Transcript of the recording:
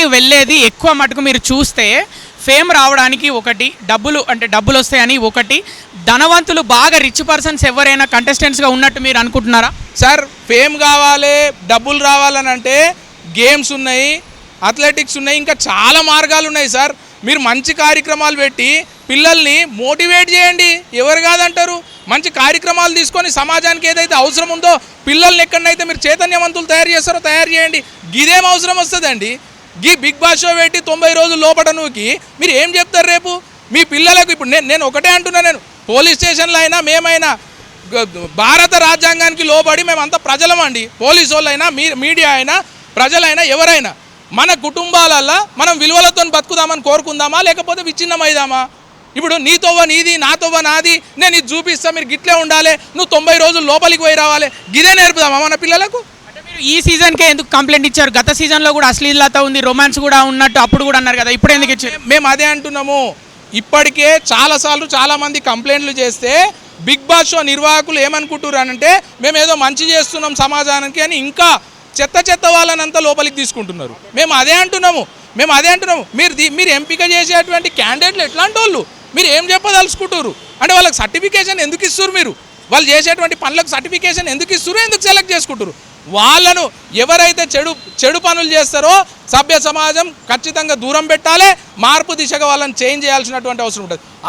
షోకి వెళ్ళేది ఎక్కువ మటుకు మీరు చూస్తే ఫేమ్ రావడానికి ఒకటి డబ్బులు అంటే డబ్బులు వస్తాయని ఒకటి. ధనవంతులు బాగా రిచ్ పర్సన్స్ ఎవరైనా కంటెస్టెంట్స్గా ఉన్నట్టు మీరు అనుకుంటున్నారా? సార్ ఫేమ్ కావాలి డబ్బులు రావాలని అంటే గేమ్స్ ఉన్నాయి అథ్లెటిక్స్ ఉన్నాయి ఇంకా చాలా మార్గాలు ఉన్నాయి సార్. మీరు మంచి కార్యక్రమాలు పెట్టి పిల్లల్ని మోటివేట్ చేయండి. ఎవరు కాదంటారు? మంచి కార్యక్రమాలు తీసుకొని సమాజానికి ఏదైతే అవసరం ఉందో పిల్లల్ని ఎక్కడనైతే మీరు చైతన్యవంతులు తయారు చేస్తారో తయారు చేయండి. గిదేం అవసరం వస్తుందండి? గీ బిగ్ బాస్ షో పెట్టి తొంభై రోజులు లోపట నువ్వుకి మీరు ఏం చెప్తారు రేపు? మీ పిల్లలకు ఇప్పుడు నేను నేను ఒకటే అంటున్నా నేను. పోలీస్ స్టేషన్లో అయినా మేమైనా భారత రాజ్యాంగానికి లోబడి మేమంతా ప్రజలమండి పోలీసు వాళ్ళైనా మీ మీడియా అయినా ప్రజలైనా ఎవరైనా. మన కుటుంబాలల్లో మనం విలువలతో బతుకుదామని కోరుకుందామా లేకపోతే విచ్ఛిన్నమైదామా? ఇప్పుడు నీతోవ నీది నాతోవ నాది నేను ఇది చూపిస్తా మీరు గిట్లే ఉండాలి నువ్వు తొంభై రోజులు లోపలికి పోయి రావాలి. గిదే నేర్పుదామా మన పిల్లలకు? ఈ సీజన్కే ఎందుకు కంప్లైంట్ ఇచ్చారు? గత సీజన్లో కూడా అశ్లీలత ఉంది రొమాన్స్ కూడా ఉన్నట్టు అప్పుడు కూడా అన్నారు కదా ఇప్పుడు ఎందుకు ఇచ్చారు? మేము అదే అంటున్నాము. ఇప్పటికే చాలాసార్లు చాలామంది కంప్లైంట్లు చేస్తే బిగ్ బాస్ షో నిర్వాహకులు ఏమనుకుంటున్నారు అంటే మేము ఏదో మంచి చేస్తున్నాం సమాజానికి అని ఇంకా చెత్త చెత్త వాళ్ళనంతా లోపలికి తీసుకుంటున్నారు. మేము అదే అంటున్నాము. మేము అదే అంటున్నాము. మీరు మీరు ఎంపిక చేసేటువంటి క్యాండిడేట్లు ఎట్లాంటి వాళ్ళు మీరు ఏం చెప్పదలుచుకుంటారు అంటే వాళ్ళకి సర్టిఫికేషన్ ఎందుకు ఇస్తారు మీరు? వాళ్ళు చేసేటువంటి పనులకు సర్టిఫికేషన్ ఎందుకు ఇస్తారు ఎందుకు సెలెక్ట్ చేసుకుంటారు వాళ్ళను ఎవరైతే చెడు చెడు పనులు చేస్తారో సభ్య సమాజం ఖచ్చితంగా దూరం పెట్టాలి మార్పు దిశగా వాళ్ళని చేంజ్ చేయాల్సినటువంటి అవసరం ఉంటుంది.